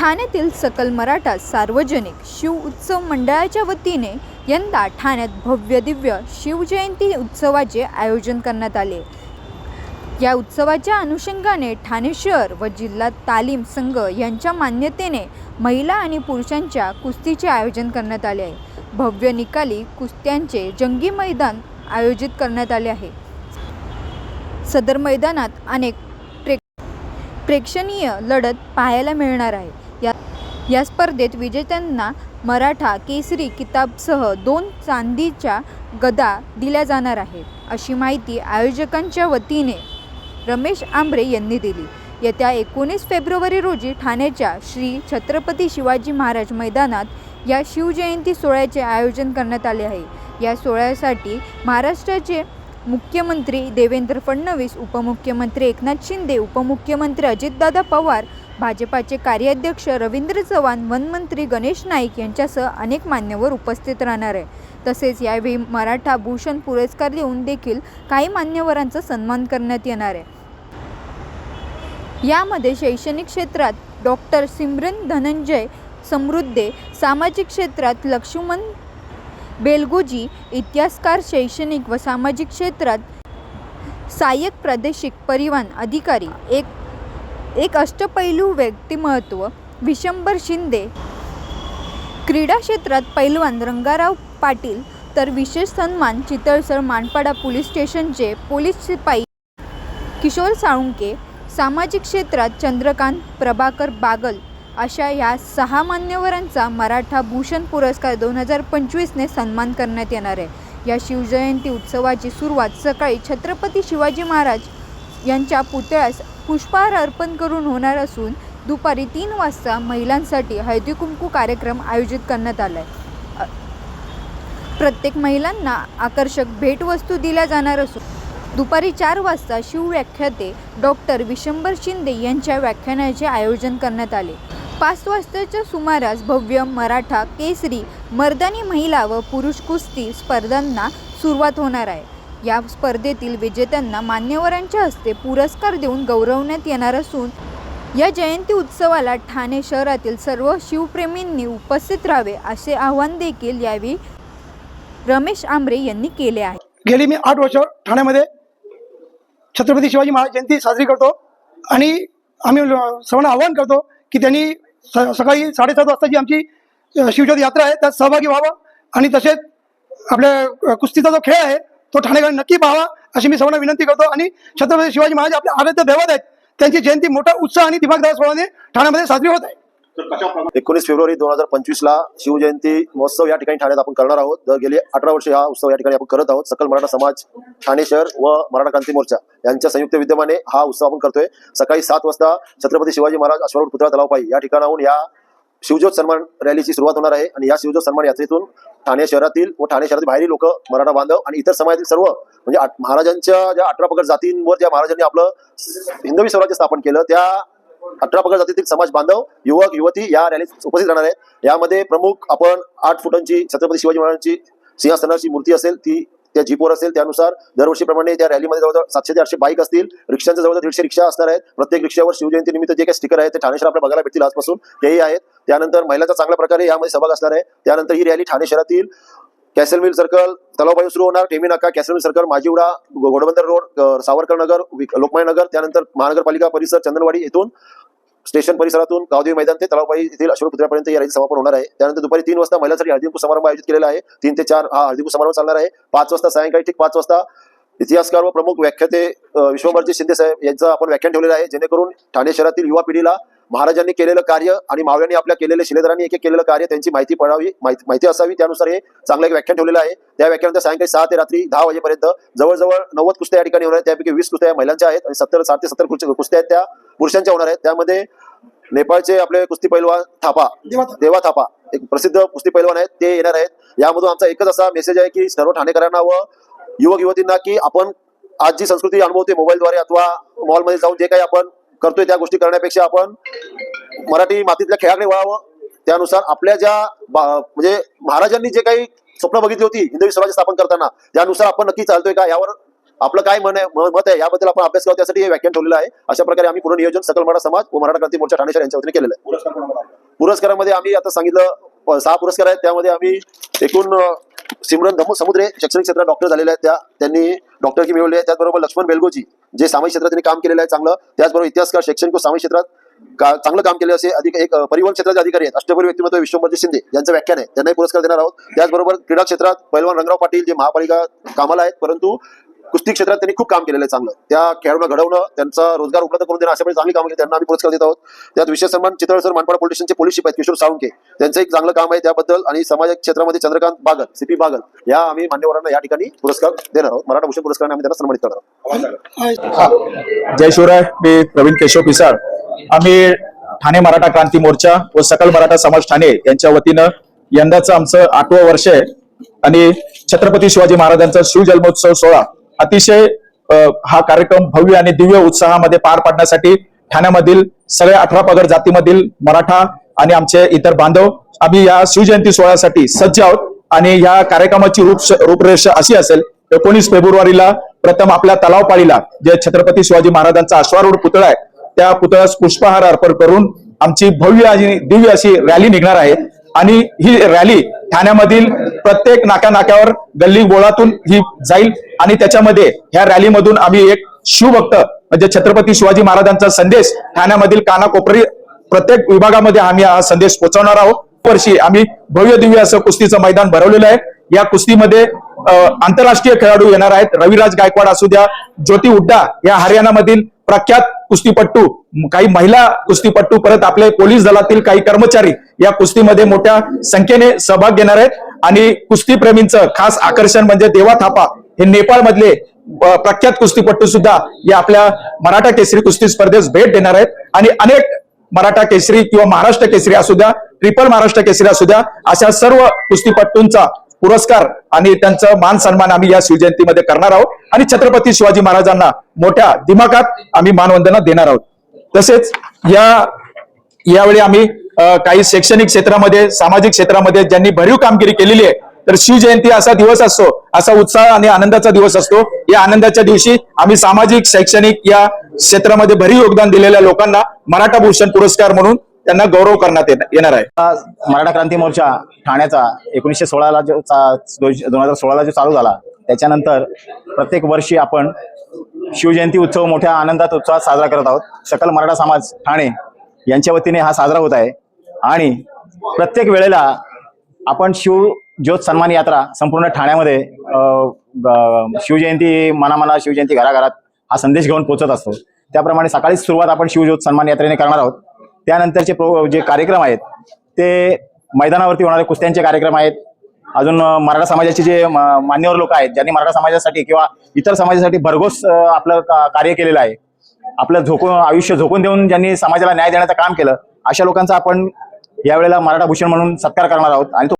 ठाण्यातील सकल मराठा सार्वजनिक शिव उत्सव मंडळाच्या वतीने यंदा ठाण्यात भव्य दिव्य शिवजयंती उत्सवाचे आयोजन करण्यात आले. या उत्सवाच्या अनुषंगाने ठाणे शहर व जिल्हा तालीम संघ यांच्या मान्यतेने महिला आणि पुरुषांच्या कुस्तीचे आयोजन करण्यात आले आहे. भव्य निकाली कुस्त्यांचे जंगी मैदान आयोजित करण्यात आले आहे. सदर मैदानात अनेक प्रे प्रेक्षणीय लढत पाहायला मिळणार आहे. या स्पर्धेत विजेत्यांना मराठा केसरी किताबसह दोन चांदीच्या गदा दिल्या जाणार आहेत अशी माहिती आयोजकांच्या वतीने रमेश आंबरे यांनी दिली. येत्या एकोणीस फेब्रुवारी रोजी ठाण्याच्या श्री छत्रपती शिवाजी महाराज मैदानात या शिवजयंती सोहळ्याचे आयोजन करण्यात आले आहे. या सोहळ्यासाठी महाराष्ट्राचे मुख्यमंत्री देवेंद्र फडणवीस उपमुख्यमंत्री एकनाथ शिंदे उपमुख्यमंत्री अजितदादा पवार भाजपाचे कार्याध्यक्ष रवींद्र चव्हाण वनमंत्री गणेश नाईक यांच्यासह अनेक मान्यवर उपस्थित राहणार आहे तसेच यावेळी मराठा भूषण पुरस्कार देऊन देखील काही मान्यवरांचा सन्मान करण्यात येणार आहे. यामध्ये शैक्षणिक क्षेत्रात डॉक्टर सिमरन धनंजय समृद्धे सामाजिक क्षेत्रात लक्ष्मण बेलगोजी इतिहासकार शैक्षणिक व सामाजिक क्षेत्रात सहाय्यक प्रादेशिक परिवहन अधिकारी एक एक अष्टपैलू व्यक्तिमत्व विशंबर शिंदे. क्रीडा क्षेत्रात पैलवान रंगाराव पाटील तर विशेष सन्मान चितळसर मानपाडा पोलीस स्टेशनचे पोलीस शिपाई किशोर साळुंके सामाजिक क्षेत्रात चंद्रकांत प्रभाकर बागल अशा या सहा मान्यवरांचा मराठा भूषण पुरस्कार दोन हजार पंचवीसने सन्मान करण्यात येणार आहे. या शिवजयंती उत्सवाची सुरुवात सकाळी छत्रपती शिवाजी महाराज यांच्या पुतळ्यास पुष्पहार अर्पण करून होणार असून दुपारी तीन वाजता महिलांसाठी हळदी कुंकू कार्यक्रम आयोजित करण्यात आला आहे प्रत्येक महिलांना आकर्षक भेटवस्तू दिल्या जाणार असून दुपारी चार वाजता शिवव्याख्याते डॉक्टर विशंबर शिंदे यांच्या व्याख्यानाचे आयोजन करण्यात आले. पाच वाजताच्या सुमारास भव्य मराठा केसरी मर्दानी महिला व पुरुष कुस्ती स्पर्धांना सुरुवात होणार आहे. या स्पर्धेतील विजेत्यांना मान्यवरांच्या हस्ते पुरस्कार देऊन गौरवण्यात येणार असून या जयंती उत्सवाला ठाणे शहरातील सर्व शिवप्रेमींनी उपस्थित राहावे असे आवाहन देखील यावेळी रमेश आंबरे यांनी केले आहे. गेली मी आठ वर्ष ठाण्यामध्ये छत्रपती शिवाजी महाराज जयंती साजरी करतो आणि आम्ही सर्वांना आवाहन करतो की त्यांनी स- सकाळी साडेसात वाजताची आमची अ, शिवज्योत यात्रा आहे त्यात सहभागी व्हावं आणि तसेच आपल्या कुस्तीचा जो खेळ आहे तो ठाणेकर नक्की पाहावा अशी मी सर्वांना विनंती करतो. आणि छत्रपती शिवाजी महाराज आपले आराध्य दैवत आहेत त्यांची जयंती मोठा उत्साह आणि दिमागदार सोहळ्याने ठाण्यामध्ये साजरी होत आहे. एकोणीस फेब्रुवारी दोन हजार पंचवीस ला शिवजयंती महोत्सव या ठिकाणी ठाण्यात आपण करणार आहोत. दर गेली अठरा वर्षे हा उत्सव या ठिकाणी आपण करत आहोत. सकल मराठा समाज ठाणे शहर व मराठा क्रांती मोर्चा यांच्या संयुक्त विद्यमाने हा उत्सव आपण करतोय. सकाळी सात वाजता छत्रपती शिवाजी महाराज अश्वरूढ पुतळा तलावपाई या ठिकाणाहून या शिवज्योत सन्मान रॅलीची सुरुवात होणार आहे आणि या शिवज्योत सन्मान यात्रेतून ठाणे शहरातील व ठाणे शहरातील बाहेरील लोक मराठा बांधव आणि इतर समाजातील सर्व म्हणजे आठ- महाराजांच्या ज्या अठरा पगड जातींवर ज्या महाराजांनी आपलं हिंदवी स्वराज्य स्थापन केलं त्या अठरा पगड जातीतील समाज बांधव युवक युवती या रॅलीत उपस्थित राहणार आहेत. यामध्ये प्रमुख आपण आठ फुटांची छत्रपती शिवाजी महाराजांची सिंहासनाची मूर्ती असेल ती त्या जीपवर असेल त्यानुसार दरवर्षीप्रमाणे त्या रॅलीमध्ये जवळजवळ सातशे ते आठशे बाईक असतील. रिक्षांच्या जवळजवळ दीडशे रिक्षा असणार आहेत. प्रत्येक रिक्षावर शिवजयंती निमित्त जे काही स्टिकर आहेत ते ठाणे शहर आपल्याला बघायला भेटतील आजपासून. तेही आहेत. त्यानंतर महिलांचा चांगल्या प्रकारे यामध्ये सहभाग असणार आहे. त्यानंतर ही रॅली ठाणे शहरातील कॅसल मिल सर्कल तलावबाजू सुरू होणार. Tembhi Naka castle mill circle Majiwada Ghodbunder road Savarkar Nagar Lokmanya Nagar त्यानंतर महानगरपालिका परिसर चंदनवाडी येथून. स्टेशन परिसरातून गावदेवी मैदान ते तलावबाई येथील अशोक या रॅलीचं समापन होणार आहे. त्यानंतर दुपारी तीन वाजता महिलांसाठी हळदीकुंकू समारंभ आयोजित केलेला आहे. तीन ते चार हा हळदीकुंकू समारंभ चालणार आहे. पाच वाजता सायंकाळी ठीक पाच वाजता इतिहासकार व प्रमुख व्याख्याते अ, शिंदे साहेब यांचं आपण व्याख्यान ठेवलेलं आहे. जेणेकरून ठाणे शहरातील युवा पिढीला महाराजांनी केलेलं कार्य आणि मावळ्यांनी आपल्या केलेले शिलेदारांनी एक एक केलेलं कार्य त्यांची माहिती पडावी माहिती माहिती असावी. त्यानुसार हे चांगलं एक व्याख्यान ठेवलेलं आहे. त्या व्याख्यानंतर सायंकाळी सहा ते रात्री दहा वाजेपर्यंत जवळजवळ नव्वद कुस्त्या या ठिकाणी होणार आहेत. त्यापैकी वीस कुस्त्या महिलांच्या आहेत आणि सत्तर साठ ते सत्तर कुस्त्या आहेत त्या पुरुषांच्या होणार आहेत. त्यामध्ये नेपाळचे आपले कुस्ती पैलवान थापा. देवा थापा. एक प्रसिद्ध कुस्ती पैलवान आहेत. ते येणार आहेत. यामधून आमचा एकच असा मेसेज आहे की सर्व ठाणेकरांना व युवक युवतींना की आपण आज जी संस्कृती अनुभवते मोबाईलद्वारे अथवा मॉलमध्ये जाऊन जे काही आपण करतोय त्या गोष्टी करण्यापेक्षा आपण मराठी मातीतल्या खेळाकडे वळावं. त्यानुसार आपल्या ज्या म्हणजे महाराजांनी जे काही स्वप्न बघितली होती हिंदवी स्वराज्य स्थापन करताना त्यानुसार आपण नक्की चालतोय का? यावर आपलं काय मन मत आहे? याबद्दल आपण अभ्यास करू त्यासाठी हे व्याख्यान ठेवलेलं आहे. अशा प्रकारे आम्ही पूर्ण नियोजन सकल मराठा समाज व मराठा क्रांती मोर्चा ठाणे यांच्या वतीने केलेलं आहे. पुरस्कारामध्ये आम्ही आता सांगितलं सहा पुरस्कार आहेत. त्यामध्ये आम्ही एकूण सिमरन धम्म समुद्रे शैक्षणिक क्षेत्रात डॉक्टर झालेल्या आहेत. त्या त्यांनी डॉक्टरकी मिळवली आहे त्याचबरोबर लक्ष्मण बेलगोजी जे सामाजिक क्षेत्रात त्यांनी काम केलेलं आहे चांगलं. त्याचबरोबर इतिहासकार शैक्षणिक व सामाजिक क्षेत्रात का चांगलं काम केले असे अधिक एक परिवहन क्षेत्राचे अधिकारी आहेत. अष्टपरी व्यक्तिमत्व विश्वंभरजी शिंदे यांचं व्याख्यान आहे. त्यांनाही पुरस्कार देणार आहोत. त्याचबरोबर क्रीडा क्षेत्रात पैलवान रंगराव पाटील जे महापालिका कामाला आहेत परंतु कुस्ती क्षेत्रात त्यांनी खूप काम केलेलं आहे चांगलं. त्या खेळाडूला घडवणं त्यांचा रोजगार उपलब्ध करून देणं अशा प्रकारे चांगली कामं केली त्यांना आम्ही पुरस्कार देत आहोत. त्यात विशेष सन्मान चितळसर मानपाडा पोलीस स्टेशनचे पोलीस शिप आहेत किशोर सावंके त्यांचं एक चांगलं काम आहे त्याबद्दल आणि समाज क्षेत्रामध्ये चंद्रकांत बागल सीपी बागल या आम्ही मान्यवरांना या ठिकाणी पुरस्कार देणार आहोत. मराठा भूषण पुरस्कार आम्ही त्यांना सन्मानित करणार आहोत. जय शिवराय मी प्रवीण केशव पिसाळ. आम्ही ठाणे मराठा क्रांती मोर्चा व सकल मराठा समाज ठाणे यांच्या वतीनं यंदाचं आमचं आठवं वर्ष आहे. आणि छत्रपती शिवाजी महाराजांचा शिवजन्मोत्सव सोहळा अतिशय हा कार्यक्रम भव्य आणि दिव्य उत्साहामध्ये पार पाडण्यासाठी ठाण्यामधील सगळ्या अठरा पगड जातीमधील मराठा आणि आमचे इतर बांधव आम्ही या शिवजयंती सोहळ्यासाठी सज्ज आहोत. आणि या कार्यक्रमाची रूप रूपरेषा अशी असेल एकोणीस फेब्रुवारीला प्रथम आपल्या तलावपाळीला जे छत्रपती शिवाजी महाराजांचा अश्वारूढ पुतळा आहे त्या पुतळ्यास पुष्पहार अर्पण करून आमची भव्य आणि दिव्य अशी रॅली निघणार आहे. आणि ही रॅली ठाण्यामधील प्रत्येक नाक्या नाक्यावर गल्ली बोळातून ही जाईल. आणि त्याच्यामध्ये ह्या रॅलीमधून आम्ही एक शिवभक्त म्हणजे छत्रपती शिवाजी महाराजांचा संदेश ठाण्यामधील कानाकोपरी प्रत्येक विभागामध्ये आम्ही हा संदेश पोहोचवणार आहोत. वर्षी आम्ही भव्य दिव्य असं कुस्तीचं मैदान भरवलेलं आहे. या कुस्तीमध्ये आंतरराष्ट्रीय खेळाडू येणार आहेत. रविराज गायकवाड असू द्या ज्योती हुड्डा या हरियाणामधील प्रख्यात कुस्तीपट्टू काही महिला कुस्तीपट्टू परत आपले पोलीस दलातील काही कर्मचारी या कुस्तीमध्ये मोठ्या संख्येने सहभाग घेणार आहेत. आणि कुस्तीप्रेमींचं खास आकर्षण म्हणजे देवा थापा हे नेपाळ मधले प्रख्यात कुस्तीपट्टू सुद्धा या आपल्या मराठा केसरी कुस्ती स्पर्धेस भेट देणार आहेत. आणि अनेक मराठा केसरी किंवा महाराष्ट्र केसरी असू द्या ट्रिपल महाराष्ट्र केसरी असू द्या अशा सर्व कुस्तीपट्टूंचा पुरस्कार आणि त्यांचं मान सन्मान आम्ही या शिवजयंतीमध्ये करणार आहोत. आणि छत्रपती शिवाजी महाराजांना मोठ्या दिमाखात आम्ही मानवंदना देणार आहोत. तसेच या यावेळी आम्ही काही शैक्षणिक क्षेत्रामध्ये सामाजिक क्षेत्रामध्ये ज्यांनी भरीव कामगिरी केलेली आहे तर शिवजयंती असा दिवस असतो असा उत्साह आणि आनंदाचा दिवस असतो. या आनंदाच्या दिवशी आम्ही सामाजिक शैक्षणिक या क्षेत्रामध्ये भरीव योगदान दिलेल्या लोकांना मराठा भूषण पुरस्कार म्हणून त्यांना गौरव करण्यात येणार आहे. हा मराठा क्रांती मोर्चा ठाण्याचा एकोणीसशे सोळाला जो दोन हजार सोळाला जो चालू झाला त्याच्यानंतर प्रत्येक वर्षी आपण शिवजयंती उत्सव मोठ्या आनंदात उत्साहात साजरा करत आहोत. सकल मराठा समाज ठाणे यांच्या वतीने हा साजरा होत आहे. आणि प्रत्येक वेळेला आपण शिव ज्योत सन्मान यात्रा संपूर्ण ठाण्यामध्ये अं, शिवजयंती मनामना शिवजयंती घराघरात हा संदेश घेऊन पोहोचत असतो. त्याप्रमाणे सकाळीच सुरुवात आपण शिवज्योत सन्मान यात्रेने करणार आहोत. त्यानंतरचे प्रो जे कार्यक्रम आहेत ते मैदानावरती होणारे कुस्त्यांचे कार्यक्रम आहेत. अजून मराठा समाजाचे जे मान्यवर लोक आहेत ज्यांनी मराठा समाजासाठी किंवा इतर समाजासाठी भरघोस आपलं कार्य केलेलं आहे. आपलं झोकून आयुष्य झोकून देऊन ज्यांनी समाजाला न्याय देण्याचं काम केलं अशा लोकांचा आपण यावेळेला मराठा भूषण म्हणून सत्कार करणार आहोत. आणि